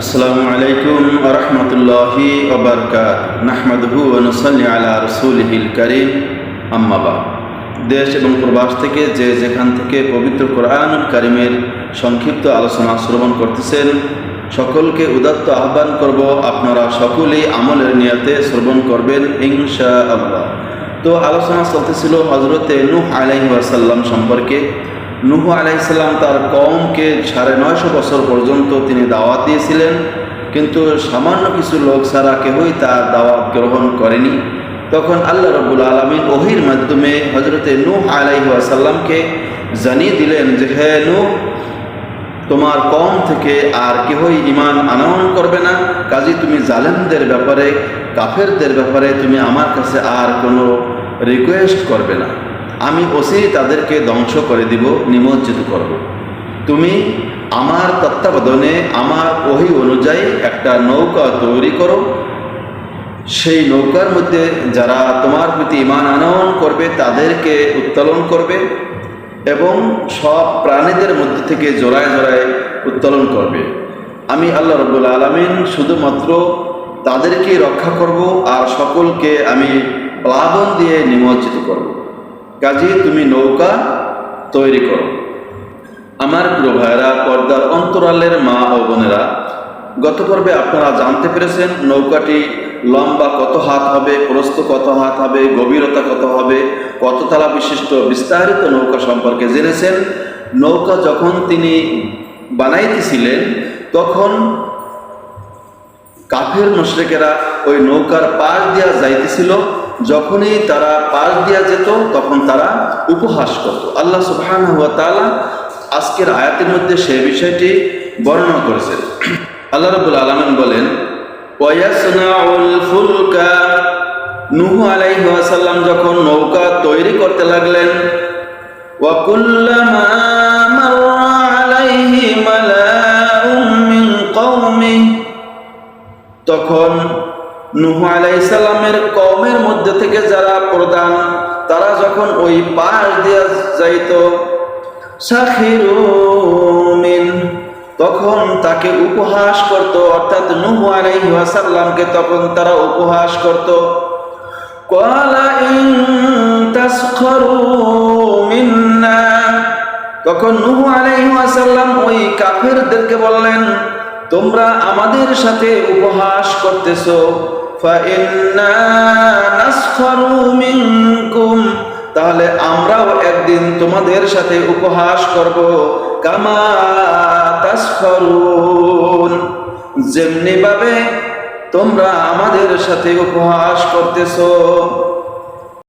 আসসালামু আলাইকুম রহমতুল্লাহি ওবরকাত অনুসল্লি আলা রসুলহিল করিম। আম্মাবা দেশ এবং প্রবাস থেকে যে যেখান থেকে পবিত্র কোরআন কারিমের সংক্ষিপ্ত আলোচনা শ্রবণ করতেছেন, সকলকে উদাত্ত আহ্বান করব আপনারা সকলেই আমলের নিয়তে শ্রবণ করবেন ইনশা আল্লাহ তো আলোচনা চলতেছিল হজরতে নূহ আলাইসাল্লাম সম্পর্কে। নুহ আলাইসাল্লাম তার কমকে সাড়ে নয়শো বছর পর্যন্ত তিনি দাওয়াত দিয়েছিলেন, কিন্তু সামান্য কিছু লোক ছাড়া কেউই তার দাওয়াত গ্রহণ করেনি। তখন আল্লাহ রবুল আলমিন ওহির মাধ্যমে হজরতে নূহ আলাইসাল্লামকে জানিয়ে দিলেন যে, হে নূহ, তোমার কম থেকে আর কেহই ইমান আনয়ন করবে না। কাজী, তুমি জালেমদের ব্যাপারে, কাফেরদের ব্যাপারে তুমি আমার কাছে আর কোনো রিকোয়েস্ট করবে না। আমি ওসি তাদেরকে ধ্বংস করে দিব, নিমজ্জিত করব। তুমি আমার তত্ত্বাবধানে আমার ওহি অনুযায়ী একটা নৌকা তৈরি করো। সেই নৌকার মধ্যে যারা তোমার প্রতি ইমান আনয়ন করবে, তাদেরকে উত্তোলন করবে এবং সব প্রাণীদের মধ্যে থেকে জোড়ায় জোড়ায় উত্তোলন করবে। আমি আল্লাহ রব্বুল আলমিন শুধুমাত্র তাদেরকে রক্ষা করব আর সকলকে আমি প্লাবন দিয়ে নিমজ্জিত করব। কাজে তুমি নৌকা তৈরি করো। আমার প্রিয় ভাইরা পর্দার অন্তরালের মা ও বোনেরা, গত পর্বে আপনারা জানতে পেরেছেন নৌকাটি লম্বা কত হাত হবে, প্রস্থ কত হাত হবে, গভীরতা কত হবে, কত তালা বিশিষ্ট বিস্তারিত নৌকা সম্পর্কে জেনেছেন। নৌকা যখন তিনি বানাইতেছিলেন, তখন কাফের মুশরেকেরা ওই নৌকার পাশ দিয়া যাইতেছিল। যখনই তারা পাশ দিয়া যেত, তখন তারা উপহাস করত। আল্লাহ সুবহান হুয়া তালা আজকের আয়াতের মধ্যে সেই বিষয়টি বর্ণনা করেছেন। আল্লাহ রাব্বুল আলামিন বলেন ফুলকা। নূহ আলাইহি ওয়াসাল্লাম যখন নৌকা তৈরি করতে লাগলেন ওয়া কুল্লামা মাররা আলাইহি মিন কওমিহি। তখন নুহু আলাইসাল্লামের কমের মধ্যে থেকে যারা প্রধান, তারা যখন ওই পাশ দিয়ে যাইত তখন তাকে উপহাস করত, অর্থাৎ নুহু আলাইহি ওয়াসাল্লামকে তখন তারা উপহাস করত। তখন নুহু আলাইহি ওয়াসাল্লাম ওই কাফেরদেরকে বললেন, তোমরা আমাদের সাথে উপহাস করতেছো। মিনকুম তাহলে আমরাও একদিন তোমাদের সাথে উপহাস করব। কামা তাসখরুন। যেমনি ভাবে তোমরা আমাদের সাথে উপহাস করতেছো।